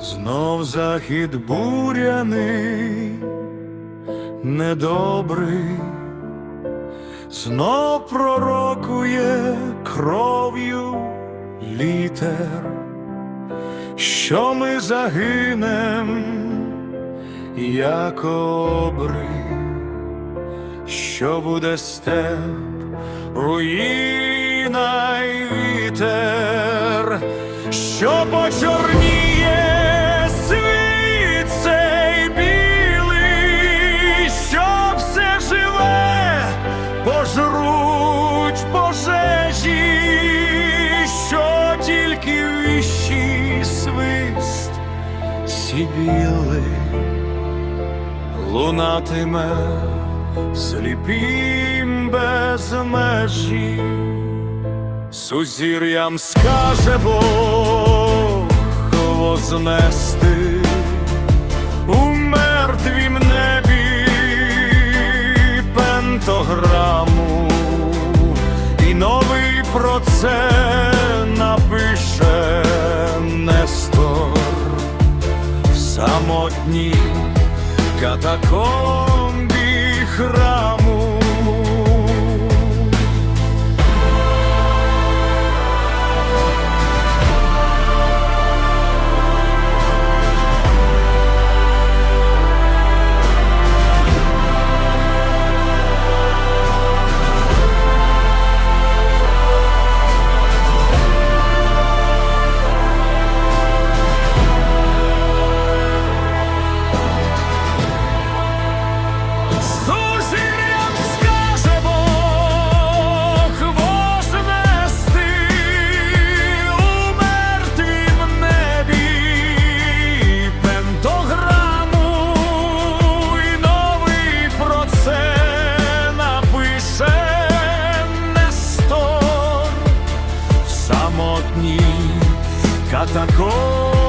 Знов захід буряний, недобрий, знов пророкує кров'ю літер, що ми загинем, як обри, що буде степ, руїна й вітер, що почорніє сібіли лунатиме сліпім без межі. Сузір'ям скаже Бог вознести у мертвім небі пентограму, і новий про в катакомби храму. Самотній катакомбі